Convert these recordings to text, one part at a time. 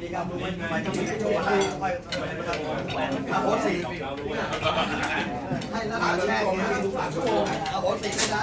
มีครับดูมันมันต้องมีตัวอะไรค่อยเอาโหสีให้ระดับแรกนะเอาโหสีนะ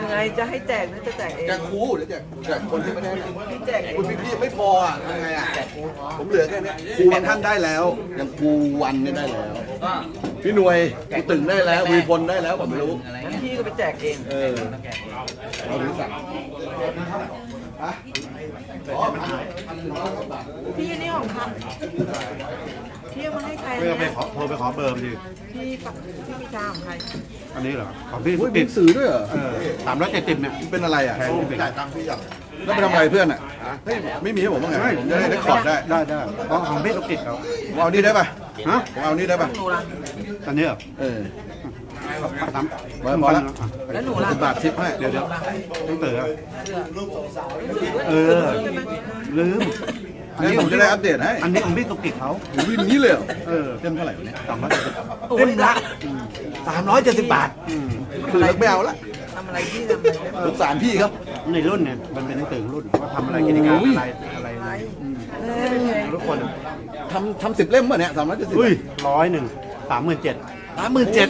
ยังไงจะให้แจกหรือจะแจกเอง แจกครูเดี๋ยวแจกแจกคนที่ไม่ได้นะพี่แจกเองคุณพี่ๆไม่พออะยังไงอะผมเหลือแค่เนี้ยครูบางท่านได้แล้วอย่างครูวันเนี่ยได้แล้วพี่หน่วยครูตึงได้แล้ววีพลได้แล้วผมไม่รู้งั้นพี่ก็ไปแจกเอง เออเรารู้สักฮะอ๋อพันหนึ่งร้อยกว่าบาทพี่นี่ของใคร พี่เอามาให้ใครเพื่อไปเนี่ยขอโทรไปขอเบอร์มาดิพี่ปักพี่พิชาของใครอันนี้เหรอของพี่อุ้ยมีติหดนังสือด้วยเหรอเออสามร้อยเจ็ดสิบเนี่ยเป็นอะไรอะแพงจริงจ่ายตังค์พี่ยังแล้วไปทำอะไรเพื่อนอะเฮ้ยไม่มีให้ผมบ้างไงผมจะได้ได้คอร์ดได้ได้ได้เพราะของพี่ลูกติดเขาผมเอานี่ได้ป่ะฮะผมเอานี่ได้ป่ะหนูล่ะอันนี้เหรอเออสามไว้พอละแล้วหนูล่ะสิบบาททิปให้เดี๋ยวเดี๋ยวต้องเต๋อเสื้อเออลืม งั้นผมจะได้อัปเดตให้อันนี้ของพี่ตุกติกเขาโอ้ยอย่างนี้เลยเหรอเออเล่มเท่าไหร่วะเนี่ยสามร้อยเล่มละสามร้อยเจ็ดสิบบาทคือไม่เอาละทำอะไรพี่ทำอะไรเนี่ยสงสารพี่ครับในรุ่นเนี่ยมันเป็นหนังสือรุ่นว่าทำอะไรกิจการอะไรอะไรอะไรอืมเอ้ยทุกคนทำทำสิบเล่มป่ะเนี่ยสามร้อยเจ็ดสิบอุ้ยร้อยหนึ่งสามหมื่นเจ็ดสามหมื่นเจ็ด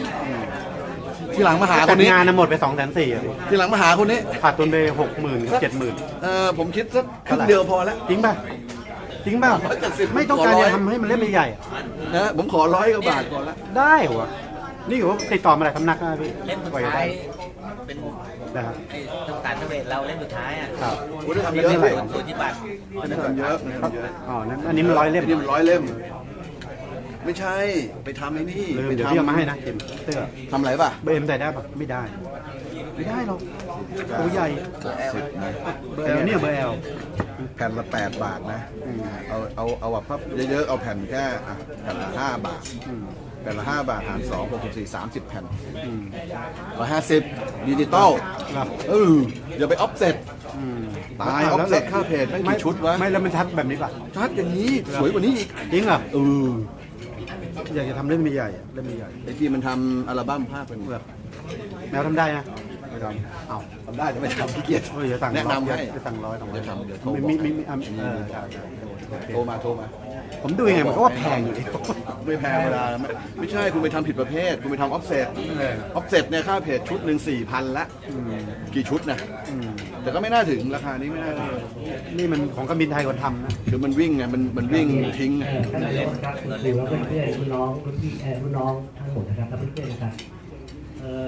ทีหลังมาหาคจัดนนี้งานนะหมดไปสองแสนสี่ทีหลังมาหาคนนี้ขาดทุนไปหกหมื่นกับเจ็ดหมื่นเออผมคิดสักครึ่งเดียวพอแล้วจริงป่ะ จริงป่ะ170ไม่ต้องการขอร้อยจะทำให้มันเล่มใหญ่ๆอะนะผมขอร้อยกว่าบาทก่อนละได้เหรอนี่ถือว่าติดต่อมาหลายสำนักนะพี่เล่มสุดกว่าจะท้าได้ยเป็นนะครับไอ้ต้องการเสวตเราเล่มสุดท้ายอะครับคุณได้ทำเล่เยมอะที่เลยศูนย์ศูนย์ที่บัตรคุณได้ทำเยอะคุณได้ทำเยอะอ๋อนั่นอันนี้มันร้อยเล่มอันนี้มันร้อยเล่ม ไม่ใช่ไปทำไอ้นี่ลืมไปเดี๋ยวทำพี่เอามาให้นะเข็มเสื้อทำอะไรป่ะเบอร์เอ็มใส่ได้ปะไม่ได้ ไม่ได้หรอกตัวใหญ่สิบนะเบอร์เอลเนี่ยเบอร์เอล แผ่นละแปดบาทนะ เอาเอาเอาแบบพับเยอะๆ เอาแผ่นแค่อะแผ่นละห้าบาท แผ่นละห้าบาทหารสองหกสิบสี่สามสิบแผ่นร้อยห้าสิบดิจิตอลครับเอออย่าไปออฟเซ็ตตายออฟเซ็ตค่าเพจไม่งกี่ชุดวะไม่แล้วมันชัดแบบนี้ป่ะชัดอย่างนี้สวยกว่านี้อีกจริงเหรอเอออยากจะทำเล่มใหญ่ๆอะเล่มใหญ่ไอที่มันทำอัลบั้มภาพเป็นๆแบบแมวทำได้นะ ไม่ทเอาำทำได้จะไม่ทำขี้เกียจเอออย่าสั่งแนะนำให้อย่าสั่งร้อยสองร้อยเดี๋ยวทำเดี๋ยวโทรมีบอกมีมีมีอะเออได้ได้โอเคโทรมาโทรมาผมดูยังไงมันก็ว่าแพงอยู่ดิไม่แพงเวลาไม่ไม่ใช่คุณไปทำผิดประเภท คุณไปทำออฟเซ็ตออฟเซ็ตเนี่ยค่าเพจชุดหนึ่งสี่พันละกี่ชุดนะอืมแต่ก็ไม่น่าถึงราคานี้ไม่น่าถึงนี่มันของการบินไทยคนทำนะคือมันวิ่งไงมันมันวิ่งทิ้งไงท่านนายกครับคุณครูและเพื่อนๆรุ่นน้องรุ่นพี่เอ่อรุ่นน้องทั้งหมดนะครับและเพื่อนๆนะครับเอ่อ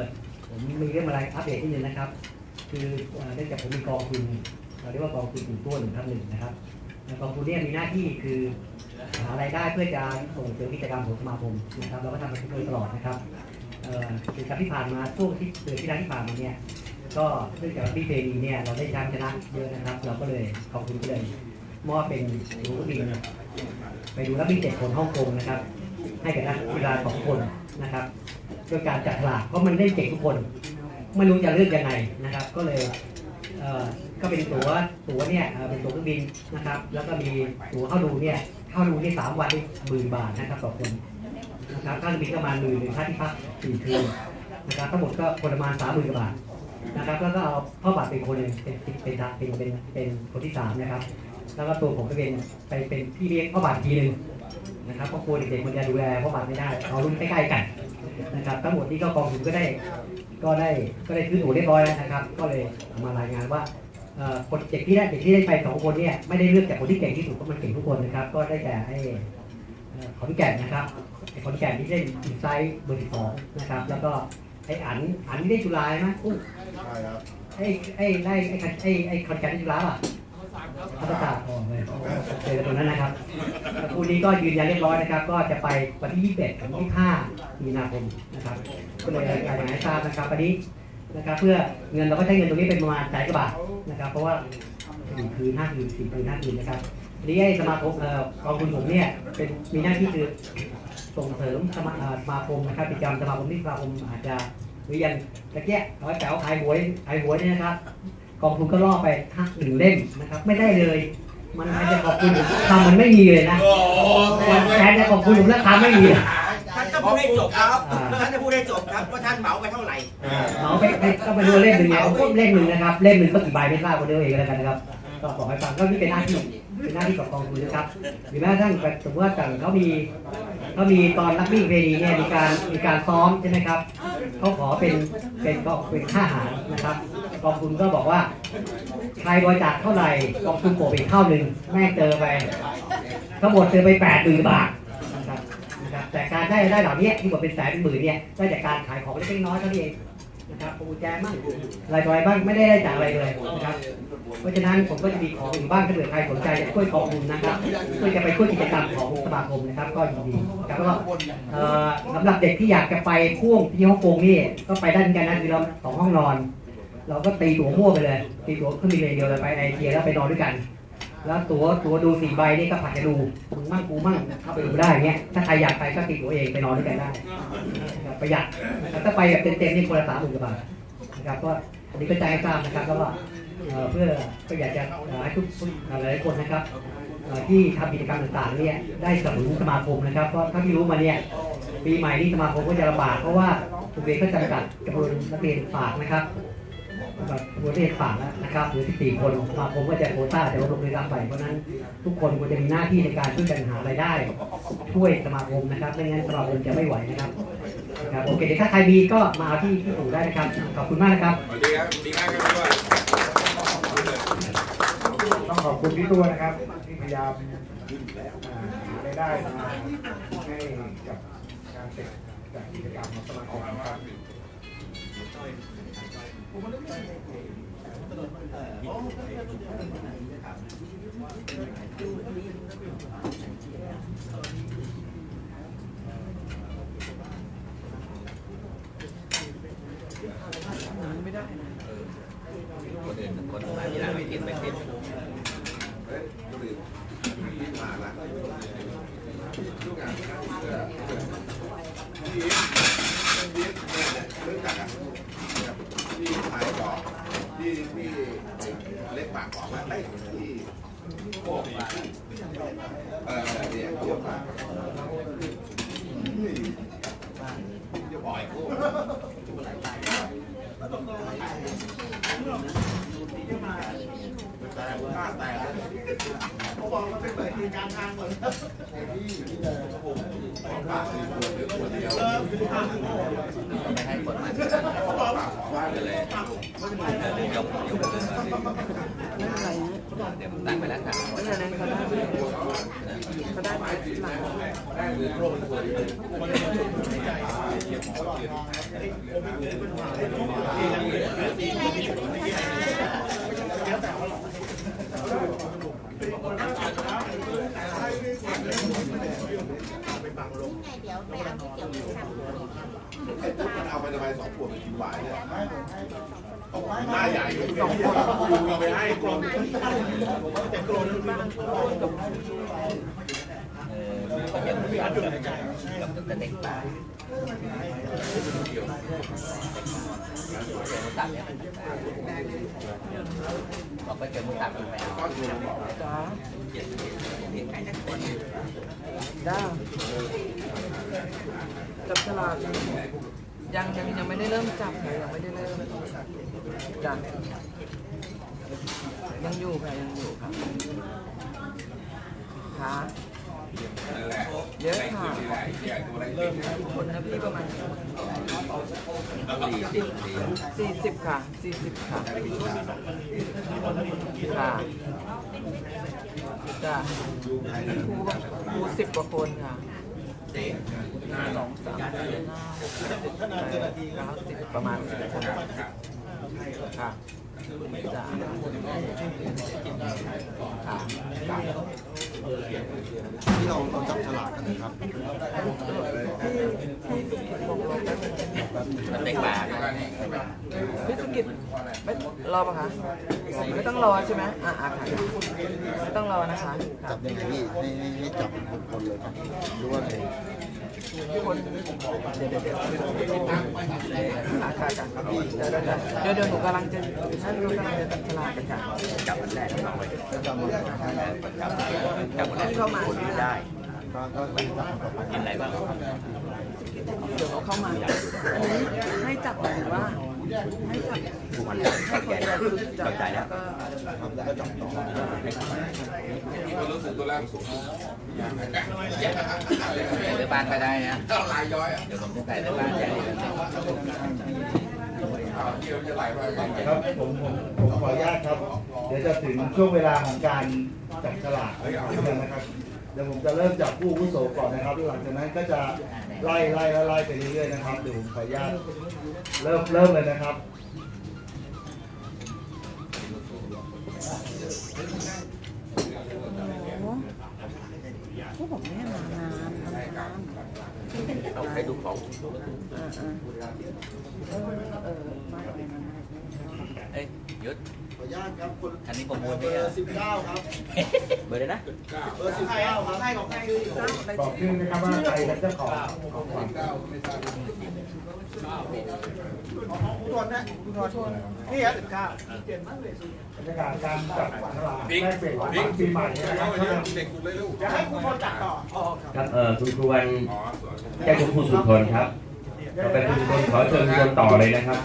ผมมีเรื่องอะไรอัปเดตนิดนึงนะครับ คือเนื่องจากผมมีกองทุนเราเรียกว่ากองทุนกลุ่มตัวหนึ่งครับหนึ่งนะครับกองทุนเนี้มีหน้าที่คือหารายได้เพื่อจะส่งเสริมกิจกรรมของสมาคมนะครับเราก็ทำมาโดยตลอดนะครับเอ่อกิจกรรมที่ผ่านมาช่วงที่เดือนที่แล้วที่ผ่านมาเนี่ยก็เนื่องจากพี่เพนีเนี่ยเราได้แชมป์ชนะเยอะนะครับ เราก็เลยกองทุนก็เลยมอบเป็นหนูบินไปดูนักบินเจ็ดคนฮ่องกงนะครับ ให้กับนักกีฬาสองคนนะครับ ด้วยการจัดฉลากเพราะมันได้เก่งทุกคน ไม่รู้จะเลือกยังไงนะครับ ก็เลยเก็เป็นตั๋วตั๋วเนี่ยเป็นตั๋วเครื่องบินนะครับ แล้วก็มีตั๋วเข้าดูเนี่ยเข้าดูนี่สามวันนี่หมื่นบาทนะครับต่อคนนะครับค่าเครื่องบินก็ประมาณหมื่นหนึ่งค่าที่พักสี่คืนนะครับทั้งหมดก็คนประมาณสามหมื่นบาทนะครับแล้วก็เอาพ่อบัตรเป็นคนหนึ่งเป็นเป็นเป็นเป็นเป็นคนที่สามนะครับ แล้วก็ตัวผมก็เป็นไปเป็นพี่เลี้ยงพ่อบัตรทีหนึ่งนะครับก็กลัวเด็กๆมันจะดูแลพราะบัตรไม่ได้เอารุ่นใกล้ๆกัน นะครับทั้งหมดที่ก็กองทุนก็ได้ก็ได้ก็ได้ซื้อตั๋วเรียบร้อยแล้วนะครับ ก็เลยเอามารายงานว่าเอ่อคนเด็กที่ได้เด็กที่ได้ไปสองคนเนี่ยไม่ได้เลือกจากคนที่เก่งที่สุดเพราะมันเก่งทุกคนนะครับ ก็ได้แก่ไอ้เอ่อขอนแก่นนะครับไอ้ขอนแก่นที่ได้อินไซต์เบอร์สิบสองนะครับ แล้วก็ไอ้อันอันที่ได้จุฬาใช่ไหมอุ้ยใช่ครับไอ้ไอ้ไอ้ไอ้ไอ้ไอ้ขอนแก่นที่จุฬาป่ะ ธรรมศาสตร์อ๋อเลยเจอตรงนั้นนะครับคู่นี้ก็ยืนยันเรียบร้อยนะครับ ก็จะไปวันที่ 21ถึง25มีนาคมนะครับก็เลยรายงานให้ทราบนะครับวันนี้นะครับเพื่อเงินเราก็ใช้เงินตรงนี้เป็นประมาณแสนกว่าบาทนะครับ เพราะว่าสี่คืนห้าคืนสี่คืนห้าคืนนะครับนี้ไอ้สมาคมเอ่อกองทุนผมเนี่ยเป็นมีหน้าที่คือส่งเสริมสมาสมาคมนะครับกิจกรรมสมาคมที่สมาคมอาจจะหรือยังตะเกียบเอาไว้แปลว่าขายหวยขายหวยเนี่ยนะครับ กองทุนก็ล่อไปห้าหนึ่งเล่มนะครับ ไม่ได้เลย มันไม่ได้ขอบคุณทำมันไม่มีเลยนะมันแทนจะขอบคุณผมแล้วทำไม่มีอะท่านก็พูดให้จบครับอ่าท่านจะพูดให้จบครับว่าท่านเหมาไปเท่าไหร่เอาไปไปก็ไปดูเล่มหนึ่งเนี่ยเอาเล่มหนึ่งนะครับ เล่มหนึ่งก็กี่ใบไม่ทราบก็เดียวเองก็แล้วกันนะครับก็บอกให้ฟังก็นี่เป็นหน้าที่เป็นหน้าที่ของกองทุนนะครับหรือแม้กระทั่งสมมติว่าต่างเขามีเขามีตอนนักวิ่งเพนีเนี่ยมีการมีการซ้อมใช่ไหมครับเขาขอเป็นเป็นก็เป็นค่าอาหารนะครับ กองทุนก็บอกว่าใครบริจาคเท่าไหร่กองทุนโปะไปอีกเท่าหนึ่งแม่เจอไปทั้งหมดเจอไปแปดหมื่นบาทนะครับนะครับแต่การได้ได้เหล่านี้ที่บอกเป็นแสนเป็นหมื่นเนี่ยได้จากการขายของเล็กน้อยเท่านั้นเองนะครับปูแจมั่งอะไรต่ออะไรบ้างไม่ได้ได้จากอะไรเลยนะครับเพราะฉะนั้นผมก็จะมีของอยู่บ้างถ้าเกิดใครสนใจจะช่วยกองทุนนะครับเพื่อจะไปช่วยกิจกรรมของสมาคมนะครับ ก็ยินดีครับแล้วก็เอ่อสำหรับเด็กที่อยากจะไปพ่วงที่ฮ่องกงนี่ก็ไปได้เหมือนกันนะคือเราสองห้องนอน เราก็ตีตั๋วมั่วไปเลย ตีตั๋วเครื่องบินเลยเดียวเลยไปไอเทียแล้วไปนอนด้วยกัน แล้วตั๋วตั๋วดูสี่ใบนี่ก็ผัดกันดูมึงมั่งกูมั่งเข้าไปดูได้เงี้ยถ้าใครอยากไปก็ตีตั๋วเองไปนอนด้วยกันได้ประหยัดนะครับถ้าไปแบบเต็มๆนี่คนละสามหมื่นกว่าบาทนะครับก็อันนี้ก็แจ้งให้าบนะครับแล้วก็เอ่อเพื่อก็อยากจะให้ทุกหลายคนนะครับที่ทำกิจกรรมต่างๆเนี่ยได้สนับสนุนสมาคมนะครับเพราะถ้าที่รู้มาเนี่ยปีใหม่นี้สมาคมก็จะลำบากเพราะว่าโรงเรียนก็จำกัดจำนวนนักเรียนฝากนะครับ ตัวเลขฝากแล้วนะครับหรือ14คนสมาคมก็จะโคต้าจะลดลงด้วยซ้ำไปเพราะนั้นทุกคนควรจะมีหน้าที่ในการช่วยกันหารายได้ ช่วยสมาคมนะครับไม่งั้นสมาคมจะไม่ไหวนะครับครับโอเคเดี๋ยวถ้าใครมีก็มาเอาที่ที่อู่ได้นะครับขอบคุณมากนะครับดีครับดีมากครับพี่ว่าต้องขอบคุณพี่ตัวนะครับที่พยายามหารายได้มาให้กับการเสร็จจากกิจกรรมสมาคมครับ ไม่ได้นะคนอื่นคนมาที่หลังไม่กินไม่กิน ที่ขายบอกที่ที่เล็กปากบอกว่าไอ้ที่โคกเออเนี่ยโคกมาจะบ่อยโคก แต่ถ้าแต่เขาบอกมันเป็นเปิดกิจการทางหมดผมปากสี่คนหรือคนเดียวไม่ให้กฎหมายเขาบอกว่าเลยเดี๋ยวยกยกขึ้นมาไม่เป็นไรนะ เดี๋ยวผมตั้งไปแล้วครับไม่เป็นไรนะเขาได้เขาได้ไปหลังเอาไปทำไมสองขวดกินหวานเนี่ย หน้าใหญ่สองขวดลุงเอาไปให้กลมเออก็ยังไม่รับกับแต่เด็กตายเดี๋ยวมุตับเนี่ยบอกไปเจอมุตับมันไปเอาจ้าเจ็ดเด็กไก่ทั้งคนจ้าจับฉลาก ยังยังยังไม่ได้เริ่มจับเลยยังไม่ได้เริ่มจ้ะยังอยู่ค่ะยังอยู่ค่ะค่ะเยอะค่ะคนนะพี่ประมาณสี่สิบค่ะสี่สิบค่ะค่ะจ้ะครูครูสิบกว่าคนค่ะ ปดเก้าสิบประมาณสิบคนค่ะจ้ะค่ะ ที่เราเราจับฉลากกันนะครับมันเด็กป่าพี่สุกิจไม่รอปะคะไม่ต้องรอใช่ไหมอะอะค่ะไม่ต้องรอนะคะค่ะจับยังไงพี่ให้ให้ให้จับคนคนเลยครับหรือว่าไง เดี๋ยวเดี๋ยวเดี๋ยวค่ะค่ะค่ะเดี๋ยวเดี๋ยวเดี๋ยวหนูกำลังจะท่านหนูกำลังจะตัดฉลากกันค่ะจับมันแรกเอาไว้จะจำเลยจับจับมันแรกที่เข้ามาได้กินอะไรบ้างเดี๋ยวเขาเข้ามาอันนี้ให้จับหมายว่า ให้จับให้คนเดียวจับแล้วก็ครับแล้วก็จับต่อในบ้านก็ได้นะเดี๋ยวผมจะใส่ในบ้านใหญ่ครับผมผมผมขออนุญาตครับ เดี๋ยวจะถึงช่วงเวลาของการจับฉลากนะครับ เดี๋ยวผมจะเริ่มจากผู้วุโสก่อนนะครับ หลังจากนั้นก็จะไล่ไล่ไล่ไล่ไปเรื่อยๆนะครับเดี๋ยวผมขออนุญาตเริ่มเริ่มเลยนะครับพวกผมไม่มานานนานเอาให้ดูของเออเออเออไม่ไม่ไม่เอ้ ยยุดขออนุญาตครับคุณอันนี้ประมูลเบนี่อร์สิบเก้าครับ เบอร์เลยนะ เบอร์สิบเก้าครับให้ของใครบอกชื่อนะครับว่าใครเป็นเจ้าของของขวัญทวนนะทวนนี่ฮะสิบเก้าบรรยากาศการจับฉลากแลกเปลี่ยนของขวัญปีใหม่นะครับจะให้คุณทวนจับต่อครับเอ่อคุณครูวันแก้วชมพูสุทนครับต่อไปคุณสุทนขอเชิญคุณต่อเลยนะครับ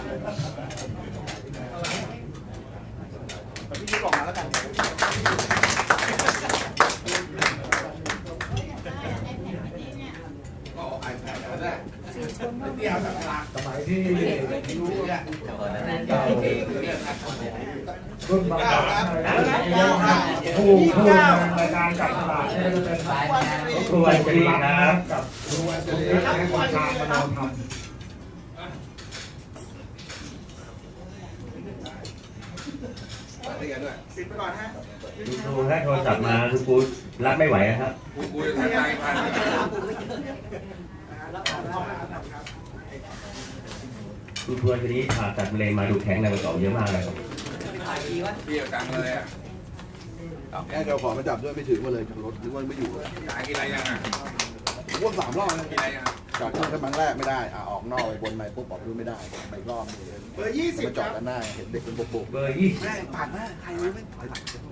พี่ยูบอกมาแล้วกัน สมัยที่ยุเบอร์นั้นเก่ารุ่นบางผู้ผู้ในการจับฉลากเนี่ยจะเป็นครูวันจรีครับกับครูวันจรีและคุณชามโนธรรมปิดไปก่อนฮะคุณครูให้โทรศัพท์มาคุณครูรับไม่ไหวนะครับ คุณครูวันจรีผ่าตัดมะเร็งมาดูแข็งแรงกว่าเก่าเยอะมากเลยครับแค่เจ้าของมาจับด้วยไม่ถือมาเลยจากรถนึกว่าไม่อยู่เลยว่วงสามรอบนะจอดเครื่องครั้งแรกไม่ได้อะออกนอกไปบนไปปุ๊บออกดูไม่ได้ไปอีกรอบนึงเบอร์ยี่สิบมาจอดด้านหน้าเห็นเด็กเป็นบุกเบอร์ยี่สิบแม่ผ่านมาใครรู้ไหม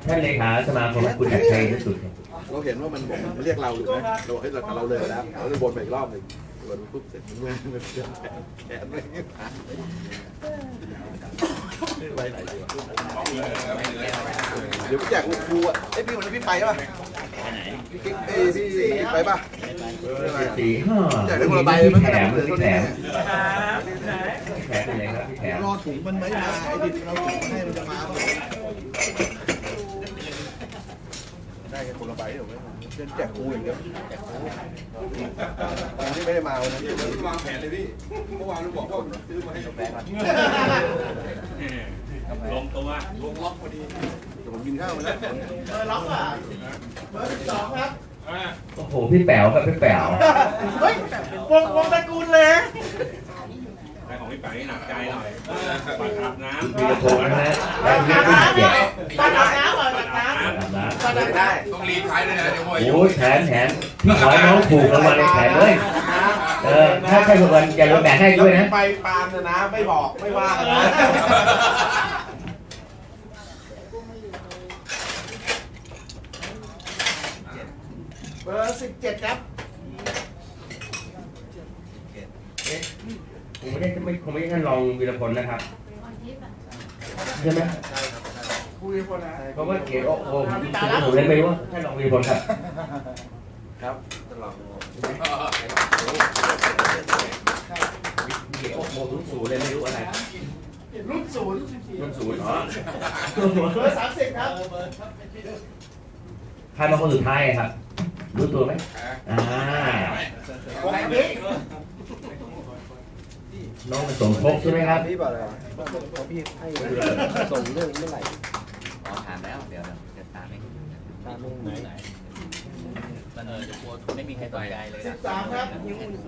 ท่านเลขาสมาคมคุณอัจฉริยะสุดครับๆเราเห็นว่ามันบอกมันเรียกเราอยู่นะเราเฮ้ยเราเราเลยแล้วเราเลยบนไปอีกรอบหนึ่ง วนปุ๊บเสร็จเมื่อยมันเจ็บแขนแขนอะไรเงี้ยไปไหนดีวะเดี๋ยวพี่แจกลูกครูอะเอ้ยพี่วันนี้พี่ไปป่ะพี่กิ๊กเอ้พี่พี่ไปป่ะสี่ห้าอยากได้คนละใบเลยมั้งแถมเลือพี่เท่าแถนี้มแถมเป็นไงครับแถมรอถุงมันไหมมาไอ้ดิบเราถุงให้มันจะมาได้แค่คนละใบเดี๋ยวไว้ เล่นแจกครูอย่างเดียวแจกครูครูที่ไม่ได้มาวันนั้นวางแผนเลยพี่ เมื่อวานเราบอกว่าซื้อมาให้กาแฟก่อนลงตัวลงล็อกพอดีเดี๋ยวผมกินข้าวมาแล้วเบอร์ล็อกอะเบอร์สิบสองครับโอ้โห พี่แป๋วครับพี่แป๋ว เฮ้ยวงวงตระกูลเลยแต่ของพี่แป๋นี่หนักใจหน่อยบัตรอาบน้ำมีกระโปรงนะฮะแล้วมีผู้เจ็บตัดน้ำเหรอตัดน้ำ อาบน้ตัดน้ำได้ ต้องรีบใช้เลยนะเดี๋ยวมวยำโอ้ยแถมแถมพี่ขอให้น้องถูกรางวัลในแถมเลยเออถ้าใช่รางวัลอย่าลืมแบ่งให้ด้วยนะ ไปปาล์มนะ ไม่บอกไม่ว่ากันนะเบอร์สิบเจ็ดครับคงไม่ได้ไม่คงไม่ใช่ท่านรองวีรพลนะครับ ใช่ไหม คุยคนนะเพราะว่าเขียนโอ้โหผมผมเลยไม่รู้ว่าท่านรองวีรพลครับครับเกี่ยวโมทุนศูนย์เลยไม่รู้อะไรรุ่นศูนย์รุ่นศูนย์อ๋อเบอร์สามสิบครับใครมาคนสุดท้ายครับรู้ตัวไหมอ่าของนี้น้องสมภพใช่ไหมครับอ๋อ ถามแล้วเดี๋ยวเดี๋ยวตามเองตามเองไหนมันเออจะกลัวไม่มีใครสนใจเลยสิบสามครับ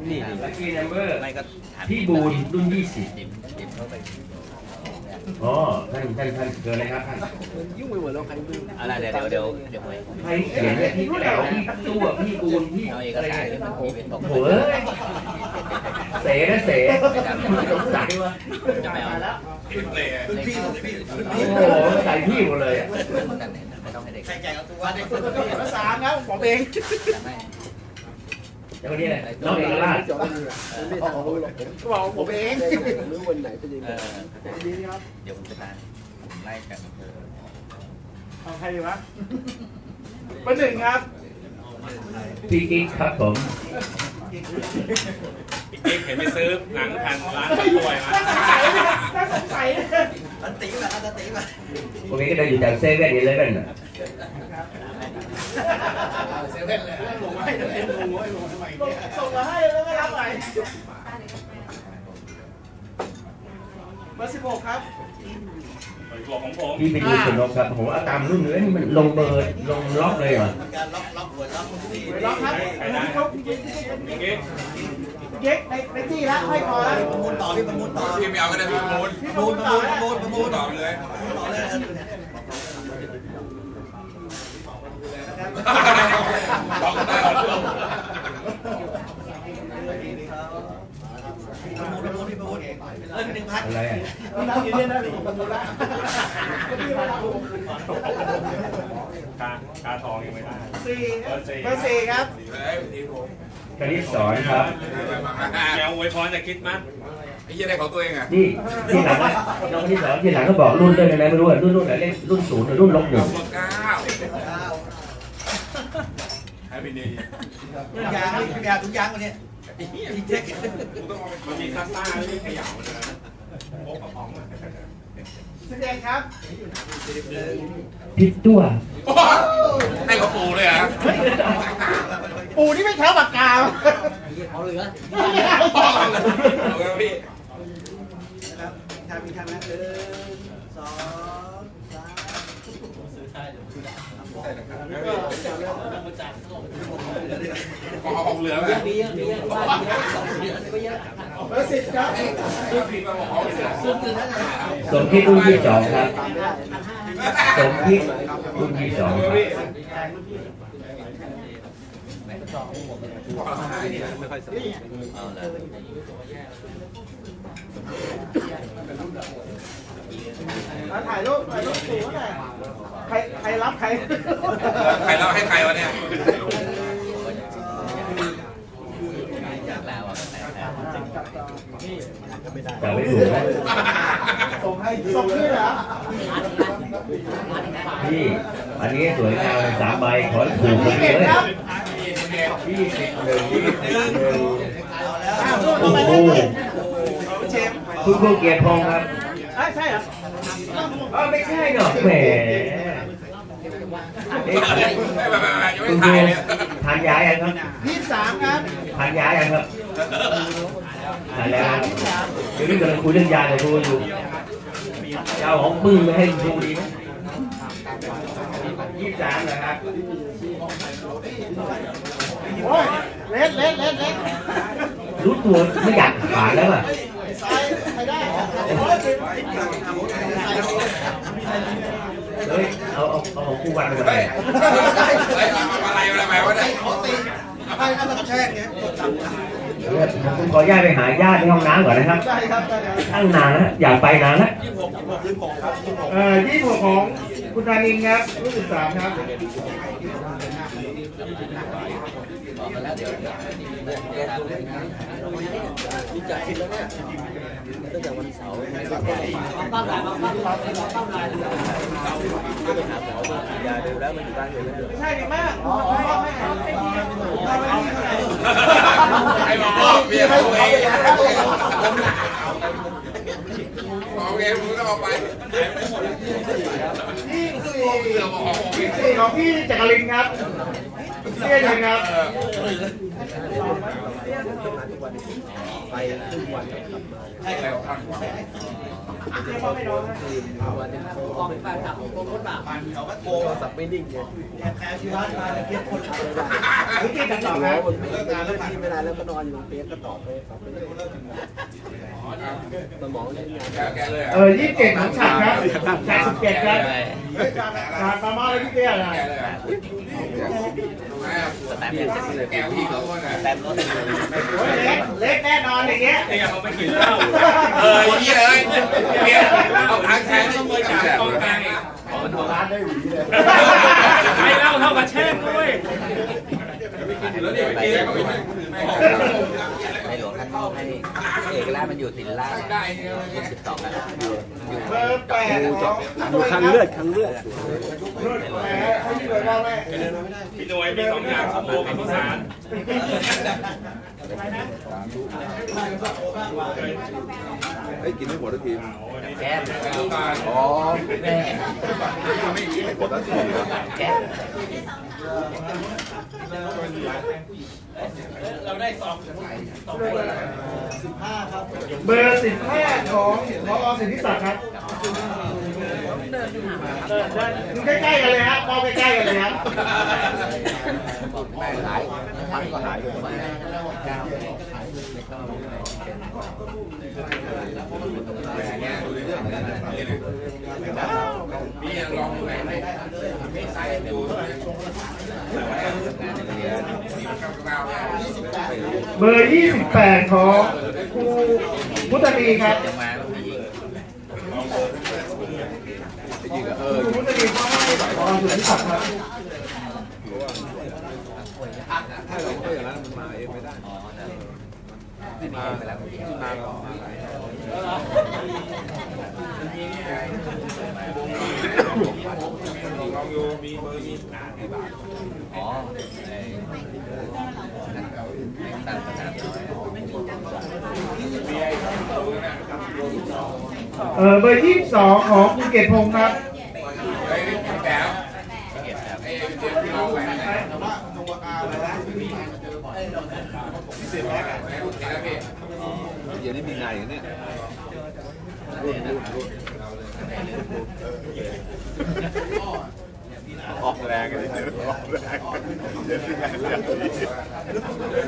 นี่ลัคกี้นัมเบอร์ไม่ก็ถามพี่บูนรุ่นยี่สิบจิ้มจิ้มเข้าไปอ๋อท่านท่านท่านเกินเลยครับท่านอะไรเดี๋ยวเดี๋ยวเดี๋ยวไปใครเขียนเนี่ยพี่แป๋วพี่ตัวพี่บูนพี่เอาเอกอะไรสารเนี่ยที่มันมีเป็นตกโอ้ย เสนะเสสงสัยว่าจะไม่เอารุ่นพี่รุ่นพี่รุ่นโอ้พี่โหใส่พี่หมดเลยอะกันเนี่ยไม่ต้องให้เด็กใครแก่กับตัวเด็กเบอร์สามครับผมเองไม่แล้ววันนี้อะไรน้องเอกราชบอกผมเองเออเดี๋ยวผมจะตามไล่กันเออเอาใครดีวะเบอร์หนึ่งครับ พี่กิ๊กครับผมอีกเห็นไปซื้อหนังพันร้านกล้วยมาน่าสงสัยอันตีมาอันตีมาวันนี้ก็ได้อยู่จากเซเว่นอีเลฟเว่นอะส่งมาให้แล้วไม่รับไหนเบอร์สิบหกครับตัวของผมพี่ไปดูคนนกครับผมเอาตามรุ่นเนื้อนี่มันลงเบอร์ลงล็อกเลยเหรอการ ล็อกล็อกหัวล็อกที่ล็อกครับใครได้เขาเก๊กเย็กในในที่ละห้อยคอแล้วประมูลต่อพี่ประมูลต่อพี่ไม่เอาก็ได้พี่มูลพี่ประประมูมูลลประต่อมูลแล้วประมูลประมูลต่อเลยต่อเลยล็อกได้เหรอประมูลประมูลพี่ประมูลเออหนึ่งพันอะไรอะพี่น้องยืนยันได้หรือประมูลละ กากาทองยังไม่ได้สี่เบอร์สี่ครับเฮ้ยทีผมคณิตสอนครับแกอวยพรจะคิดมั้ยไอ้เหี้ยได้ของตัวเองอะนี่ที่หลังอะน้องคณิตสอนที่หลังก็บอกรุ่นด้วยนะไม่รู้อะรุ่นรุ่นไหนเลขรุ่นศูนย์หรือรุ่นลบหนึ่งเบอร์เก้าเก้าให้พี่นี่ทุกอย่างทุกอย่างทุกอย่างวันนี้อีเทคมันมีซ่าซ่าๆที่ขยับมันนะโป๊กกระป๋องอะ สิบเอ็ดครับพิษตัวให้เขาปูเลยอะปู่นี่ไม่แถวปากกาเอาเหลือเอาเลยพี่ทำมีทำนะหนึ่งสองสามของของเหลือไหมมีเยอะมีเยอะว่าเยอะสองเยอะก็เยอะ เบอร์สิบครับพี่มาบอกของเหลือซึ่งคือนั่นแหละสมพิษรุ่นที่สองครับ สมพิษรุ่นที่สองครับเอาเลยมาถ่ายรูปถ่ายรูปปู่เท่าไหร่ใครใครรับใคร ใครเล่าให้ใครวะเนี่ย จากลาวอะแต่ แต่ไม่ถูกส่งให้ส่งนี่เหรอพี่อันนี้สวยงามสามใบขอถูกหมดเลยครับยี่หนึ่งยี่หนึ่งโอ้โหคุณครูเกียรติพงศ์ครับเอ้ยใช่เหรอไม่ใช่เนาะแหมคุณครูถ่ายเลยทานยายังครับยี่สามครับทานย้ายังครับ ทานแล้วเดี๋ยวนี้กำลังคุยเรื่องยากับครูอยู่จะเอาของมึงมาให้ครูดีไหมยี่สิบสามนะครับโอ้ยเล็ดเล็ดเล็ดเล็ดรู้ตัวไม่อยากขายแล้วอะซ้ายใครได้โอ้ยสิบเฮ้ยเอาเอาเอาของครูวันไปก่อนเฮ้ยเฮ้ยอะไรอะไรไปวะเนี่ยขอตีให้น่าจะกระแทกเนี่ยกดจับเดี๋ยว ผมขออนุญาตไปหาญาติในห้องน้ำก่อนนะครับ ได้ครับได้ครับตั้งนานแล้วอยากไปนานแล้ว ยี่สิบหกยี่สิบหกครับยี่สิบหกเอ่อยี่สิบหกของคุณธานินครับรุ่นสิบสามครับบกันแล้วเดี๋ยวเดี๋ยวเดี๋ยวเดี๋ยว ตามเลยนะนี่จัดคิดแล้วเนี่ยตั้งแต่วันเสาร์ก็ไปหาหมอว่ายาเร็วแล้วมันอยู่บ้านเร็วแล้วใช่ดิแม่ไอ้หมอบอกเมียเขาเองโอเคมึงก็เอาไปนี่สี่เสือบอกของผมสี่ของพี่จักรินครับเรียกยังครับไปครึ่งวัน ให้แล้วครับออกไปจับโค้งคนบาปโทรศัพท์ไม่นิ่งไงแพ้ชีวัตมาเพี้ยงคนวิธีการตอบครับเลิกงานแล้วทีไม่ได้แล้วก็นอนอยู่ตรงเตียงก็ตอบไปสมองเล่นงานแกเลยเออยี่สิบเจ็ดของฉัดครับฉัดสิบเจ็ดครับฉัดมามาเลยพี่เตี้ยนะแกเลย สแตมป์เนี่ยเสร็จเลยแกพี่เขาเนี่ยสแตมป์รถเล็กแน่นอนอย่างเงี้ยเนี่ยเขาไม่กินเหล้าเออยี่เลยเมียเอาทางแทนต้องไปจับกองกลางอีกร้านได้หวีเลยใช้เหล้าเท่ากับแช่งด้วยแล้วเนี่ยไปเองก็ไม่ได้ในหลว ให้เอกราชมันอยู่ตินล่าสิบสองนะอยู่อยู่เบอร์แปดของดูครั้งเลือดครั้งเลือดรุ่นแปดให้ช่วยว่าแม่พี่หน่วยมีสองอย่างสมโอกับข้าวสารเฮ้กินไม่หมดทุกทีแก้มอ๋อแม่ไม่หมดแล้วทีแก้ม เราได้สองเบอร์สิบห้าของพอสิทธิศักดิ์ครับใกล้ๆกันเลยครับมองใกล้ๆกันเลยครับแม่หายมันก็หายอยู่มาเก้าไม่ชอบพี่ลองดูไหนไม่ใส่ดูรียน เบอร์ยี่สิบแปดของครูพุทธีครับครูพุทธนีพ่อให้พอสิทธิศักครับถ้าเราก็อย่างนั้นมันมาเองไม่ได้อ๋อนะอันนี้ไปแล้วมาเรามาหลายลองดูมีเบอร์มีหนาที่บาทอ๋อไอ้ตั้งขนาดน้อย เออเบอร์ยี่สองของคุณเกตพงศ์ครับก้วเก็บแบบไอ้เดี๋ยวพี่ลองไปไหนว่าตัวอาอะไรนะพิเศษแรกอะพี่เดี๋ยวนี้มีงานอย่างเนี้ย ออกแรงกันนิดนึงออกแรงเดี๋ยวที่งานเดี๋ยวที่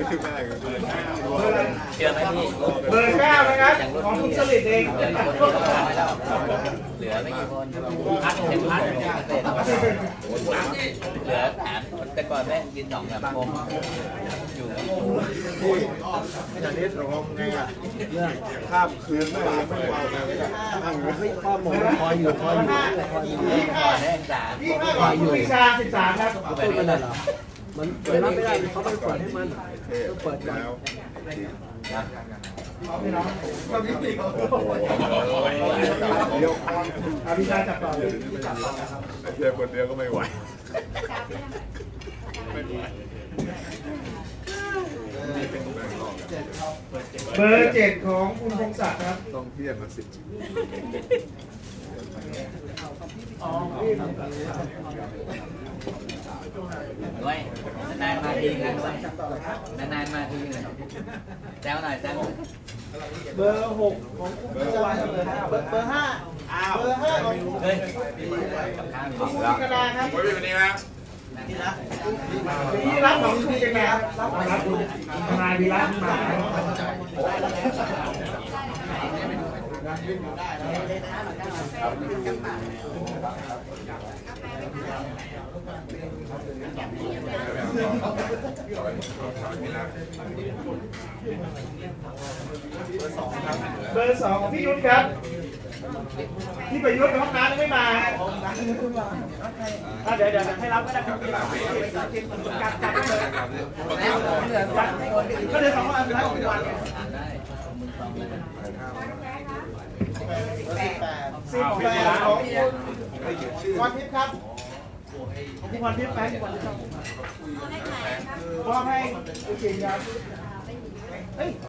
ที่งานเชื่อไหมพี่เบอร์เก้านะครับของคุณสลิดเองเหลือคนเดียวไม่แล้วเหลือไม่กี่คนพัดเจ็ดพัดเศษเหลือฐานแต่ก่อนแม่กินสองสามคมอยู่ขนาดนี้เราไงอะข้ามคืนไม่ไม่เบาเลยนั่งไม่ข้อมูลคอยอยู่คอยอยู่คอยอยู่ยี่ห้าแม่สามยี่ห้าของคุณวิชาสิบสามครับตู้มันน่ะเหรอมันเปิดไม่ได้เขาไม่เปิดให้มันต้องเปิดก่อนแล้วเดี๋ยวอภิชาจับต่อเลยเพียงคนเดียวก็ไม่ไหวเบอร์เจ็ดของคุณพงศักดิ์ครับ ต้องเที่ยงมาสิบ ด้วยนานๆมาทีกันด้วยนานๆมาทีเลยแซวหน่อยแซวหน่อยเบอร์หกของคุณพิชาเบอร์ห้าเบอร์ห้าเบอร์ห้าของคุณเฮ้ยกับข้าวมีคุณจินาครับไว้เป็นวันนี้นะที่รับของคุณจินดาครับรับคุณทนายวีระมา เบอร์สองของพี่ยุทธครับที่ประยุทธ์ในห้องน้ำยังไม่มาอะเดี๋ยวเดี๋ยวให้รับก็ได้ครับจัดจัดไปเลยก็เดี๋ยวสองวันแล้ววัน สิบแปดสิบแปดของคุณวันทิพย์ครับของคุณวันทิพย์แฟนคุณวันทิพย์ครับมอบให้คุณจริงครับ